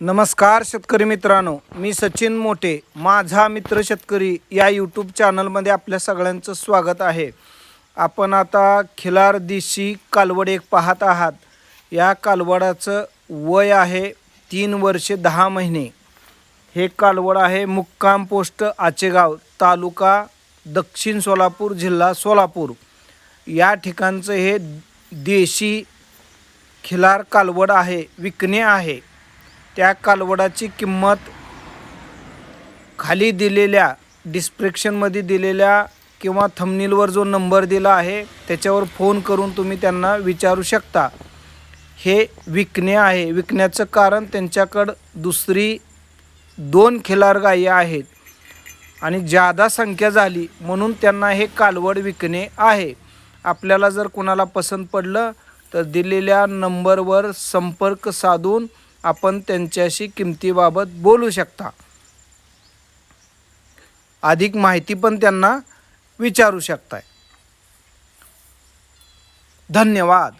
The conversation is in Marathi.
नमस्कार शेतकरी मित्रांनो मी सचिन मोठे माझा मित्र शेतकरी या यूट्यूब चॅनलमध्ये आपल्या सगळ्यांचं स्वागत आहे. आपण आता खिलार देशी कालवड एक पाहत आहात. या कालवडाचं वय आहे तीन वर्षे दहा महिने. हे कालवड आहे मुक्काम पोस्ट आचेगाव तालुका दक्षिण सोलापूर जिल्हा सोलापूर. या ठिकाणचं हे देशी खिलार कालवड आहे विकणे आहे. त्या कालवडाची किंमत खाली दिलेल्या डिस्क्रिप्शनमध्ये दिलेल्या किंवा थंबनीलवर जो नंबर दिला आहे त्याच्यावर फोन करून तुम्ही त्यांना विचारू शकता. हे विकणे आहे. विकण्याचं कारण त्यांच्याकडं दुसरी दोन खिलार गायी आहेत आणि जादा संख्या झाली म्हणून त्यांना हे कालवड विकणे आहे. आपल्याला जर कोणाला पसंत पडलं तर दिलेल्या नंबरवर संपर्क साधून आपण त्यांच्याशी किमतीबाबत बोलू शकता. अधिक माहिती पण त्यांना विचारू शकताय. धन्यवाद.